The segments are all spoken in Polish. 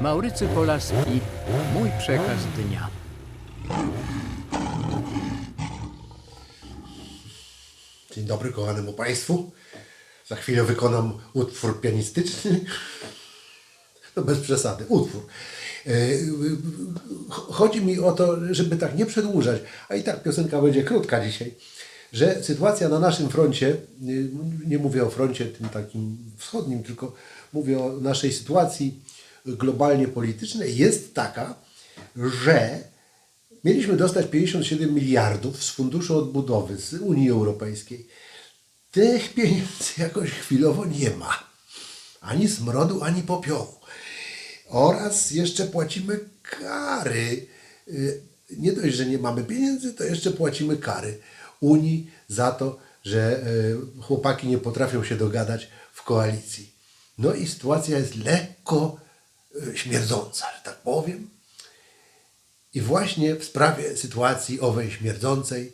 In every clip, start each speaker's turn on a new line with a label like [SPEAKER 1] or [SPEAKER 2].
[SPEAKER 1] Maurycy Polaski, mój przekaz dnia.
[SPEAKER 2] Dzień dobry kochanemu Państwu. Za chwilę wykonam utwór pianistyczny. No bez przesady, utwór. E, ch- Chodzi mi o to, żeby tak nie przedłużać, a i tak piosenka będzie krótka dzisiaj, że sytuacja na naszym froncie, nie mówię o froncie tym takim wschodnim, tylko mówię o naszej sytuacji globalnie politycznej, jest taka, że Mieliśmy dostać 57 miliardów z Funduszu Odbudowy z Unii Europejskiej. Tych pieniędzy jakoś chwilowo nie ma. Ani smrodu, ani popiołu. Oraz jeszcze płacimy kary. Y, Nie dość, że nie mamy pieniędzy, to jeszcze płacimy kary Unii za to, że y, chłopaki nie potrafią się dogadać w koalicji. No i sytuacja jest lekko śmierdząca, że tak powiem. I właśnie w sprawie sytuacji owej śmierdzącej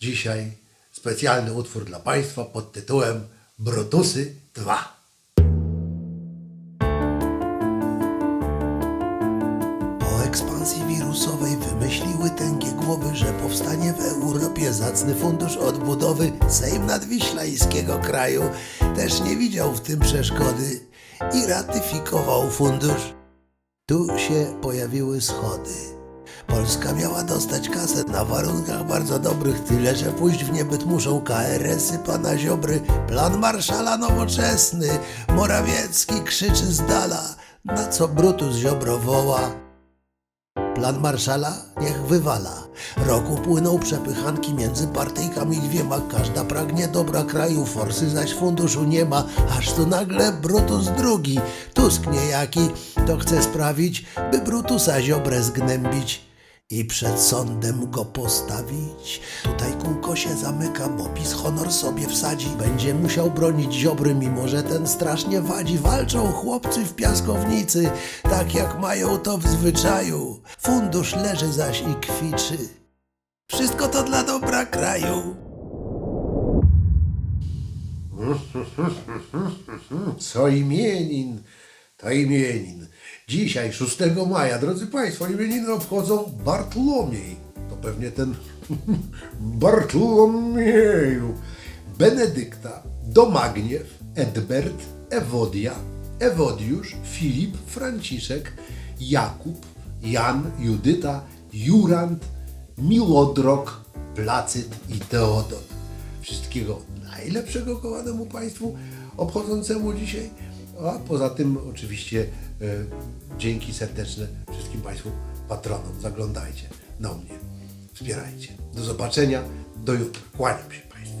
[SPEAKER 2] dzisiaj specjalny utwór dla Państwa pod tytułem Brutusy 2.
[SPEAKER 3] Po ekspansji wirusowej wymyśliły tęgie głowy, że powstanie w Europie zacny fundusz odbudowy. Sejm nadwiślańskiego kraju też nie widział w tym przeszkody i ratyfikował fundusz. Tu się pojawiły schody. Polska miała dostać kasę na warunkach bardzo dobrych, tyle że pójść w niebyt muszą KRS-y pana Ziobry. Plan Marszala nowoczesny, Morawiecki krzyczy z dala, na co Brutus Ziobro woła. Plan Marszala niech wywala. Rok upłynął przepychanki między partyjkami dwiema. Każda pragnie dobra kraju, forsy zaś funduszu nie ma. Aż tu nagle Brutus drugi, Tusk niejaki, to chce sprawić, by Brutusa Ziobrę zgnębić i przed sądem go postawić. Tutaj się zamyka, bo PiS honor sobie wsadzi. Będzie musiał bronić Ziobry, mimo że ten strasznie wadzi. Walczą chłopcy w piaskownicy, tak jak mają to w zwyczaju. Fundusz leży zaś i kwiczy. Wszystko to dla dobra kraju.
[SPEAKER 2] Co imienin, to imienin. Dzisiaj, 6 maja, drodzy Państwo, imieniny obchodzą Bartłomiej. To pewnie ten Bartłomieju. Benedykta, Domagniew, Edbert, Ewodia, Ewodiusz, Filip, Franciszek, Jakub, Jan, Judyta, Jurand, Milodrok, Placyt i Teodor. Wszystkiego najlepszego kochanemu Państwu obchodzącemu dzisiaj. A poza tym oczywiście e, dzięki serdeczne wszystkim Państwu patronom. Zaglądajcie na mnie, wspierajcie. Do zobaczenia, do jutra. Kłaniam się Państwu.